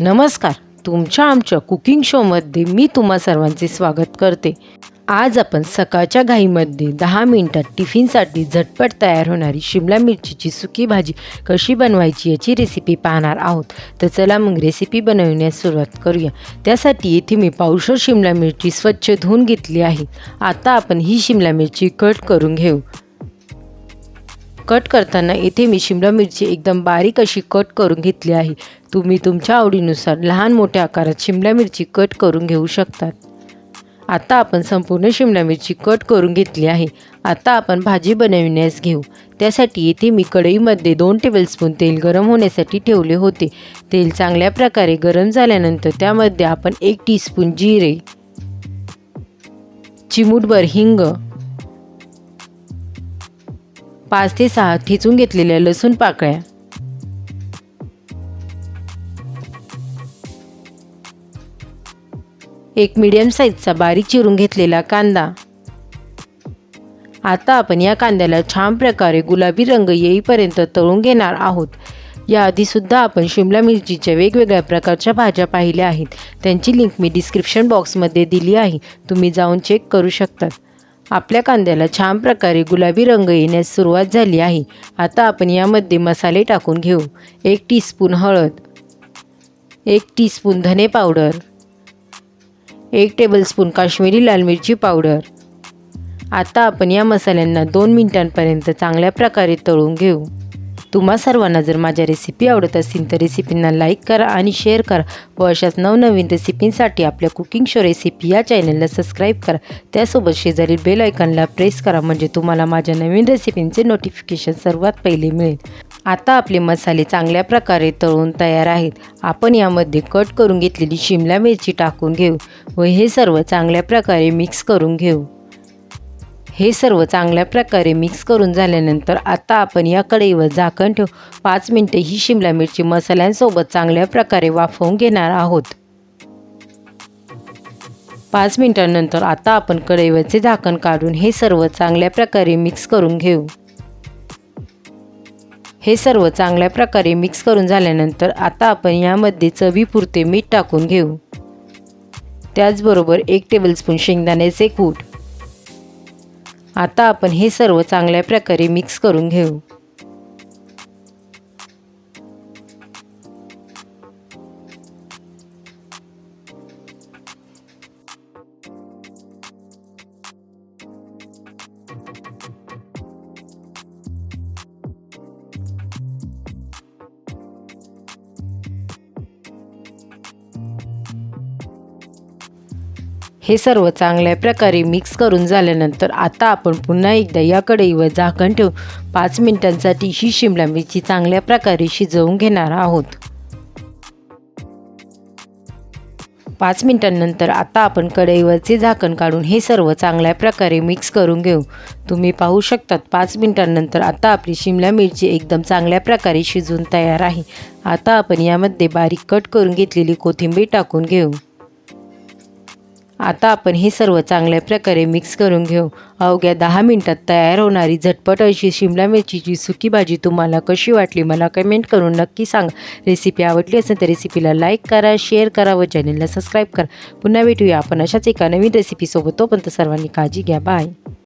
नमस्कार. तुमच्या आमच्या कुकिंग शोमध्ये मी तुम्हा सर्वांचे स्वागत करते. आज आपण सकाळच्या घाईमध्ये दहा मिनिटात टिफिनसाठी झटपट तयार होणारी शिमला मिरचीची सुकी भाजी कशी बनवायची याची रेसिपी पाहणार आहोत. तर चला मग रेसिपी बनवण्यास सुरुवात करूया. त्यासाठी येथे मी पावशर शिमला मिरची स्वच्छ धुवून घेतली आहे. आता आपण ही शिमला मिरची कट करून घेऊ. कट करताना इथे मी शिमला मिरची एकदम बारीक अशी कट करून घेतली आहे. तुम्ही तुमच्या आवडीनुसार लहान मोठ्या आकारात शिमला मिरची कट करून घेऊ शकतात. आता आपण संपूर्ण शिमला मिरची कट करून घेतली आहे. आता आपण भाजी बनविण्यास घेऊ. त्यासाठी येथे मी कढईमध्ये दोन टेबलस्पून तेल गरम होण्यासाठी ठेवले होते. तेल चांगल्या प्रकारे गरम झाल्यानंतर त्यामध्ये आपण एक टीस्पून जिरे चिमूटभर हिंग पाच ते सहा ठेचून घेतलेल्या लसूण पाकळ्या. एक मीडियम साईजचा बारीक चिरून घेतलेला कांदा. आता आपण या कांद्याला छान प्रकारे गुलाबी रंग येईपर्यंत तळून घेणार आहोत. याआधीसुद्धा आपण शिमला मिरचीच्या वेगवेगळ्या प्रकारच्या भाज्या पाहिल्या आहेत. त्यांची लिंक मी डिस्क्रिप्शन बॉक्समध्ये दिली आहे. तुम्ही जाऊन चेक करू शकतात. आपल्या कांद्याला छान प्रकारे गुलाबी रंग येण्यास सुरुवात झाली आहे. आता आपण यामध्ये मसाले टाकून घेऊ. एक टीस्पून हळद एक टीस्पून धने पावडर एक टेबलस्पून काश्मीरी लाल मिरची पावडर. आता आपण या मसाल्यांना दोन मिनिटांपर्यंत चांगल्या प्रकारे तळून घेऊ. तुम्हा सर्वांना जर माझ्या रेसिपी आवडत असतील तर रेसिपींना लाईक करा आणि शेअर करा. व अशाच नवनवीन रेसिपींसाठी आपल्या कुकिंग शो रेसिपी या चॅनलला सबस्क्राईब करा. त्यासोबत शेजारील बेल आयकॉनला प्रेस करा म्हणजे तुम्हाला माझ्या नवीन रेसिपींचे नोटिफिकेशन सर्वात पहिले मिळेल. आता आपले मसाले चांगल्या प्रकारे तळून तयार आहेत. आपण यामध्ये कट करून घेतलेली शिमला मिरची टाकून घेऊ व हे सर्व चांगल्या प्रकारे मिक्स करून घेऊ. हे सर्व चांगल्या प्रकारे मिक्स करून झाल्यानंतर आता आपण या कढईवर झाकण ठेवू. पाच मिनटे ही शिमला मिरची मसाल्यांसोबत चांगल्या प्रकारे वाफवून घेणार आहोत. पाच मिनिटांनंतर आता आपण कढईवरचे झाकण काढून हे सर्व चांगल्या प्रकारे मिक्स करून घेऊ. हे सर्व चांगल्या प्रकारे मिक्स करून झाल्यानंतर आता आपण यामध्ये चवीपुरते मीठ टाकून घेऊ. त्याचबरोबर एक टेबलस्पून शेंगदाण्याचे कूट. आता आपण हे सर्व चांगल्या प्रकारे मिक्स करून घेऊ. हे सर्व चांगल्या प्रकारे मिक्स करून झाल्यानंतर आता आपण पुन्हा एकदा या कढईवर झाकण ठेवून पाच मिनिटांसाठी ही शिमला मिरची चांगल्या प्रकारे शिजवून घेणार आहोत. पाच मिनिटांनंतर आता आपण कढईवरचे झाकण काढून हे सर्व चांगल्या प्रकारे मिक्स करून घेऊ. तुम्ही पाहू शकतात पाच मिनिटांनंतर आता आपली शिमला मिरची एकदम चांगल्या प्रकारे शिजून तयार आहे. आता आपण यामध्ये बारीक कट करून घेतलेली कोथिंबीर टाकून घेऊ. आता आपण हे सर्व चांगल्या प्रकारे मिक्स करून घेऊ. अवघ्या दहा मिनटात तयार होणारी झटपट अशी शिमला मिरचीची सुकी भाजी तुम्हाला कशी वाटली मला कमेंट करून नक्की सांगा. रेसिपी आवडली असेल तर रेसिपीला लाईक करा शेअर करा व चॅनलला सबस्क्राईब करा. पुन्हा भेटूया आपण अशाच एका नवीन रेसिपीसोबत तोपर्यंत सर्वांनी काळजी घ्या. बाय